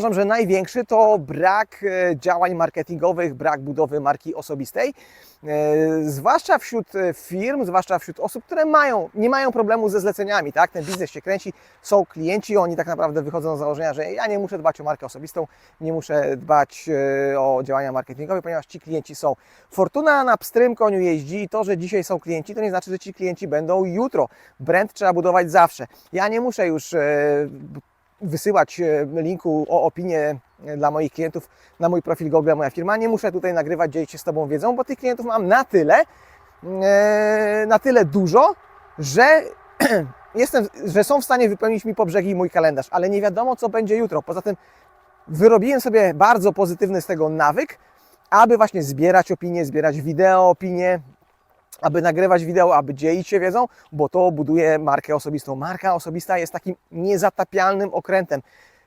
Uważam, że największy to brak e, działań marketingowych, brak budowy marki osobistej, e, zwłaszcza wśród e, firm, zwłaszcza wśród osób, które mają, nie mają problemu ze zleceniami, tak? Ten biznes się kręci, są klienci, oni tak naprawdę wychodzą z założenia, że ja nie muszę dbać o markę osobistą, nie muszę dbać o działania marketingowe, ponieważ ci klienci są. Fortuna na pstrym koniu jeździ i to, że dzisiaj są klienci, to nie znaczy, że ci klienci będą jutro. Brand trzeba budować zawsze. Ja nie muszę już wysyłać e, linku o opinię e, dla moich klientów na mój profil Google, moja firma. Nie muszę tutaj nagrywać, dzielić się z Tobą wiedzą, bo tych klientów mam na tyle, e, na tyle dużo, że jestem, że są w stanie wypełnić mi po brzegi mój kalendarz, ale nie wiadomo, co będzie jutro. Poza tym wyrobiłem sobie bardzo pozytywny z tego nawyk, aby właśnie zbierać opinie, zbierać wideo opinie, aby nagrywać wideo, aby dzielić się wiedzą, bo to buduje markę osobistą. Marka osobista jest takim niezatapialnym okrętem.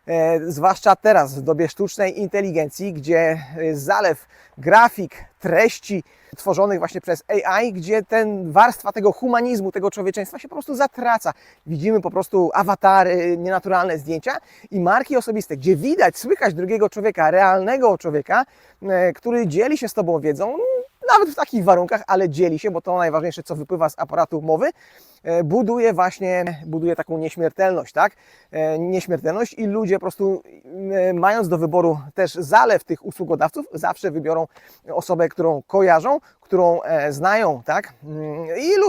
E, zwłaszcza teraz, w dobie sztucznej inteligencji, gdzie e, zalew grafik, treści tworzonych właśnie przez AI, gdzie ten warstwa tego humanizmu, tego człowieczeństwa się po prostu zatraca. Widzimy po prostu awatary, nienaturalne zdjęcia i marki osobiste, gdzie widać, słychać drugiego człowieka, realnego człowieka, e, który dzieli się z Tobą wiedzą, nawet w takich warunkach, ale dzieli się, bo to najważniejsze, co wypływa z aparatu mowy, e, buduje właśnie, buduje taką nieśmiertelność, tak? E, Nieśmiertelność i ludzie po prostu e, mając do wyboru też zalew tych usługodawców, zawsze wybiorą osobę, którą kojarzą, którą znają, tak? Mm, I lubią